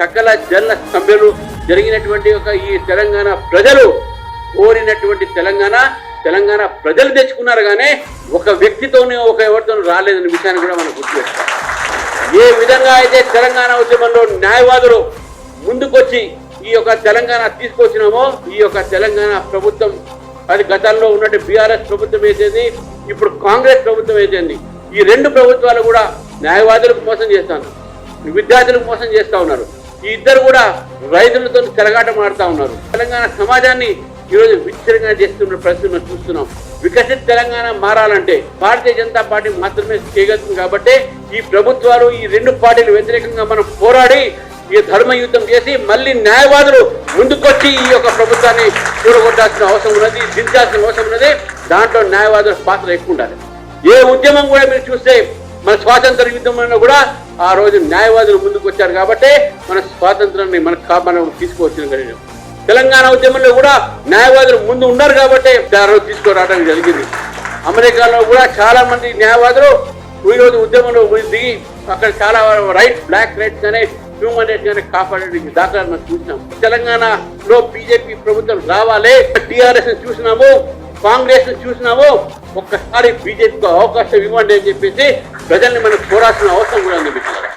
సకల జన సభ్యులు జరిగినటువంటి ఒక ఈ తెలంగాణ ప్రజలు కోరినటువంటి తెలంగాణ తెలంగాణ ప్రజలు తెచ్చుకున్నారు కానీ ఒక వ్యక్తితోనే ఒక ఎవరితోనూ రాలేదనే విషయాన్ని కూడా మనం గుర్తుపెట్టుకోవాలి. ఏ విధంగా అయితే తెలంగాణ ఉద్యమంలో న్యాయవాదులు ముందుకొచ్చి ఈ యొక్క తెలంగాణ తీసుకొచ్చినామో ఈ యొక్క తెలంగాణ ప్రభుత్వం అది గతంలో ఉన్నట్టు బీఆర్ఎస్ ప్రభుత్వం అయితేంది ఇప్పుడు కాంగ్రెస్ ప్రభుత్వం అయితేంది ఈ రెండు ప్రభుత్వాలు కూడా న్యాయవాదులకు మోసం చేస్తాను విద్యార్థులకు మోసం చేస్తా ఉన్నారు. ఈ ఇద్దరు కూడా రైతులతో చెలగాటం ఆడుతూ ఉన్నారు. తెలంగాణ సమాజాన్ని ఈరోజు విచ్చరంగా చేస్తున్న పరిస్థితి మనం చూస్తున్నాం. వికసిత తెలంగాణ మారాలంటే భారతీయ జనతా పార్టీ మాత్రమే చేయగలుగుతుంది కాబట్టి ఈ ప్రభుత్వాలు ఈ రెండు పార్టీలు వ్యతిరేకంగా మనం పోరాడి ఈ ధర్మ యుద్ధం చేసి మళ్ళీ న్యాయవాదులు ముందుకొచ్చి ఈ యొక్క ప్రభుత్వాన్ని చూడగొట్టాల్సిన అవసరం ఉన్నది దించాల్సిన అవసరం ఉన్నది. దాంట్లో న్యాయవాదుల పాత్ర ఎక్కువ ఉండాలి. ఏ ఉద్యమం కూడా మీరు చూస్తే మన స్వాతంత్ర యుద్ధంలో కూడా ఆ రోజు న్యాయవాదులు ముందుకు వచ్చారు కాబట్టి మన స్వాతంత్రాన్ని మన కా- మనం తీసుకువచ్చిన కలిగిన తెలంగాణ ఉద్యమంలో కూడా న్యాయవాదులు ముందు ఉన్నారు కాబట్టి ఆ రోజు తీసుకురావడం జరిగింది. అమెరికాలో కూడా చాలా మంది న్యాయవాదులు ఈ రోజు ఉద్యమంలో దిగి అక్కడ చాలా రైట్ బ్లాక్ రైట్స్ కానీ హ్యూమన్ రైట్స్ కానీ కాపాడడానికి దాఖలా మనం చూసినాం. తెలంగాణలో బీజేపీ ప్రభుత్వం రావాలి టీఆర్ఎస్ చూసినాము కాంగ్రెస్ చూసినాము ఒక్కసారి బీజేపీకి అవకాశం ఇవ్వండి అని చెప్పేసి ప్రజల్ని మనం కోరాల్సిన అవసరం కూడా ఉంది మిత్రులారా.